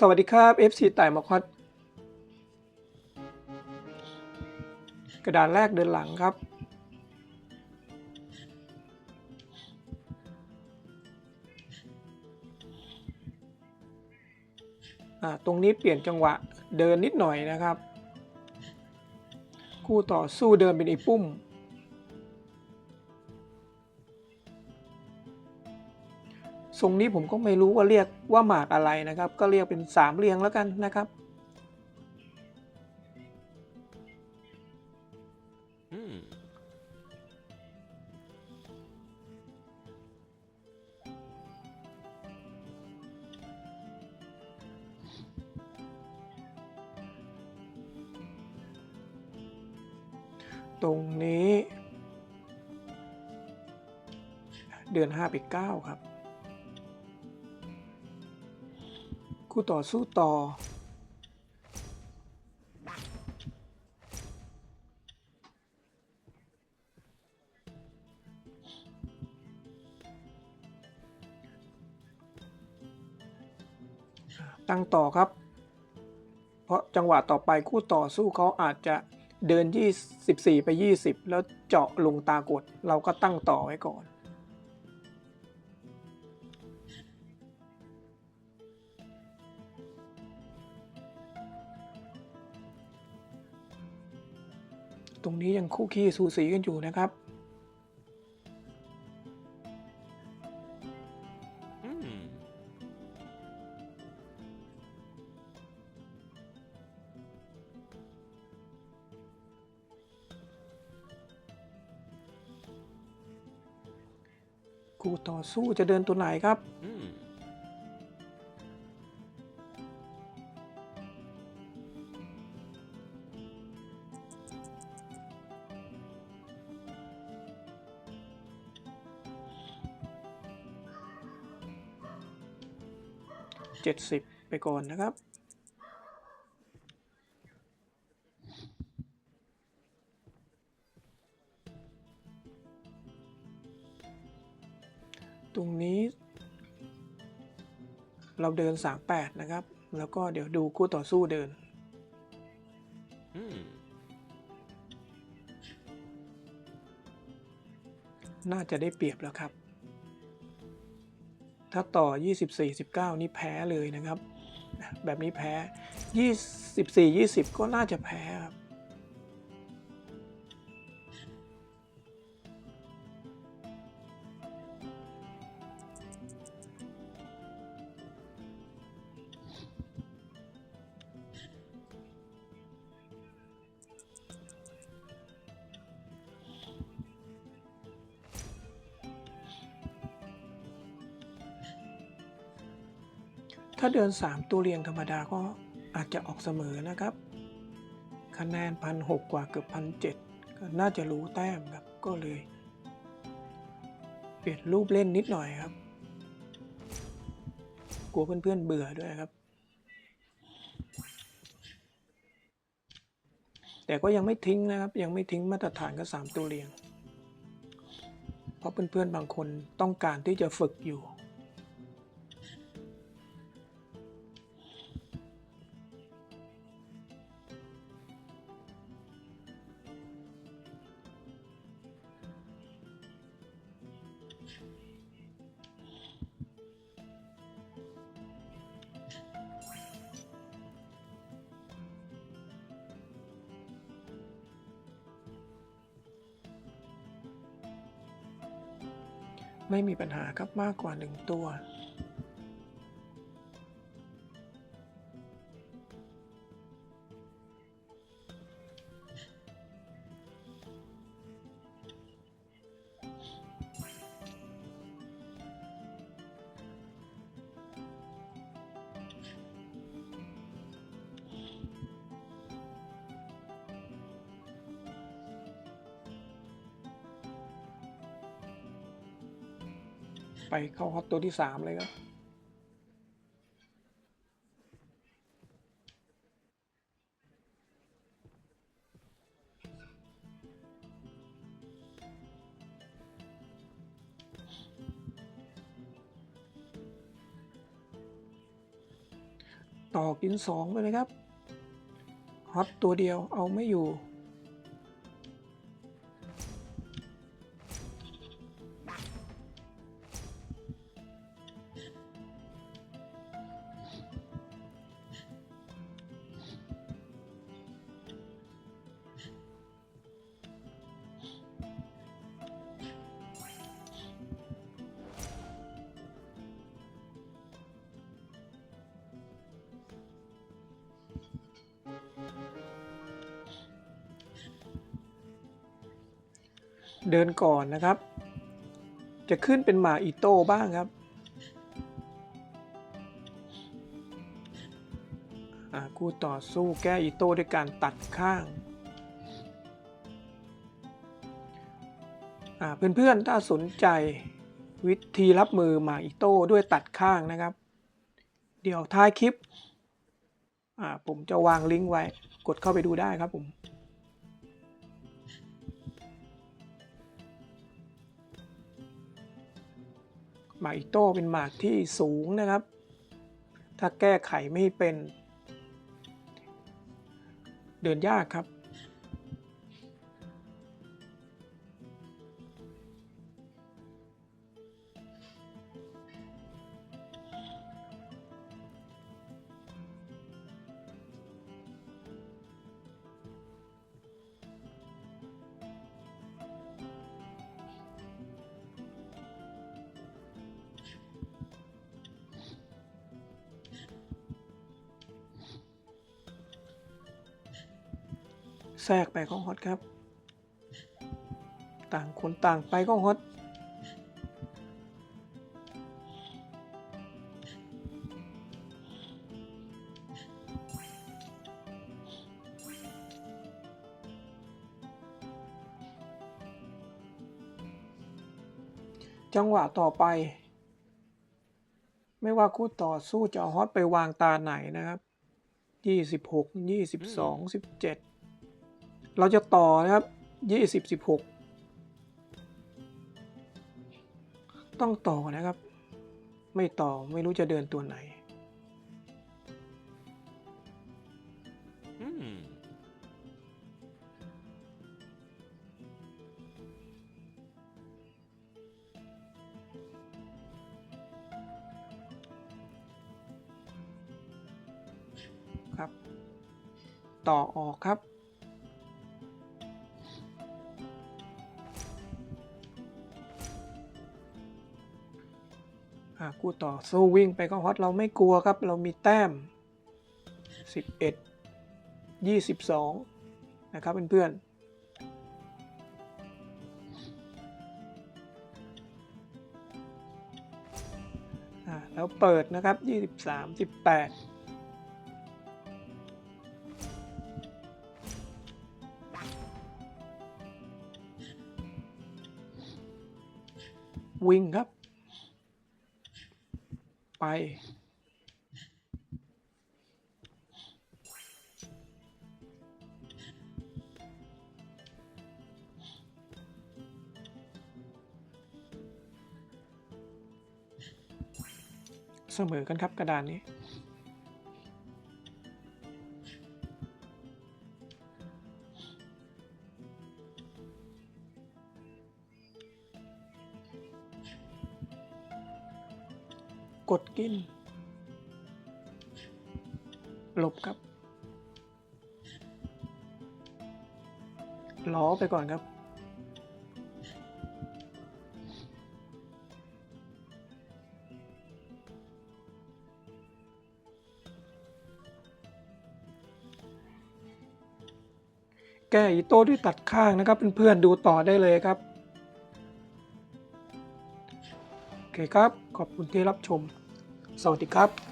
สวัสดีครับ FC ต่ายมาคอดกระดานแรกเดินหลังครับอ่าตรงนี้เปลี่ยนจังหวะเดินนิดหน่อยนะครับ คู่ต่อสู้เดินเป็นอีปุ้ม ทรงนี้ผมก็ไม่รู้ว่าเรียกว่าหมากอะไรนะครับ ก็เรียกเป็นสามเรียงแล้วกันนะครับตรงนี้ เดือน5ไป9ครับ คู่ต่อสู้ต่อ ตั้งต่อครับ เพราะจังหวะต่อไปคู่ต่อสู้เขาอาจจะเดิน 24 ไป 20 แล้วเจาะลงตากด เราก็ตั้งต่อไว้ก่อน ตรงนี้ยังคู่ขี้สูสีกันอยู่นะครับคู่ต่อสู้จะเดินตัวไหนครับ 70 ไปก่อนนะครับ ตรงนี้ เราเดิน 38 นะครับ แล้วก็เดี๋ยวดูคู่ต่อสู้เดิน Hmm. น่าจะได้เปรียบแล้วครับ ถ้าต่อ 24 19 นี่แพ้เลยนะครับ แบบนี้แพ้ 24 20 ก็น่าจะแพ้ครับ ถ้าเดิน 3 ตัวเรียงธรรมดาก็อาจจะออกเสมอนะครับ คะแนนพันหกกว่าเกือบพันเจ็ดก็น่าจะรู้แต้มครับก็เลย เปลี่ยนรูปเล่นนิดหน่อยครับ กลัวเพื่อนๆเบื่อด้วยครับ แต่ก็ยังไม่ทิ้งนะครับ ยังไม่ทิ้งมาตรฐานกับ3ตัวเรียง เพราะเพื่อนๆบางคนต้องการที่จะฝึกอยู่ ไม่มีปัญหาครับมากกว่าหนึ่งตัว ไปเข้าฮอตตัวที่สามเลยครับต่อกินสองไปเลยครับฮอตตัวเดียวเอาไม่อยู่ เดินก่อนนะครับ จะขึ้นเป็นหมาอีโต้บ้างครับคู่ต่อสู้แก้อีโต้ด้วยการตัดข้างเพื่อนๆถ้าสนใจวิธีรับมือหมาอีโต้ด้วยตัดข้างนะครับ เดี๋ยวท้ายคลิปผมจะวางลิงก์ไว้กดเข้าไปดูได้ครับผม หมากอิโต้เป็นหมากที่สูงนะครับ ถ้าแก้ไขไม่เป็น เดินยากครับ แทรกไปก็ฮอตครับ ต่างคนต่างไปก็ฮอตจังหวะต่อไป ไม่ว่าคู่ต่อสู้จะเอฮอตไปวางตาไหนนะครับ 26 22 17 เราจะต่อนะครับ 20 16 ต้องต่อนะครับ ไม่ต่อไม่รู้จะเดินตัวไหน ครับ ต่อออกครับ คู่ต่อสู้วิ่งไปก็ฮอตเราไม่กลัวครับ เรามีแต้ม 11 22 นะครับเพื่อนๆอ่าแล้วเปิดนะครับ 23 18 วิ่งครับ เสมอกันครับกระดานนี้ กดกิน หลบครับล้อไปก่อนครับ แก้อีโต้ด้วยตัดข้างนะครับเพื่อนๆดูต่อได้เลยครับ เคครับ ขอบคุณที่รับชม สวัสดีครับ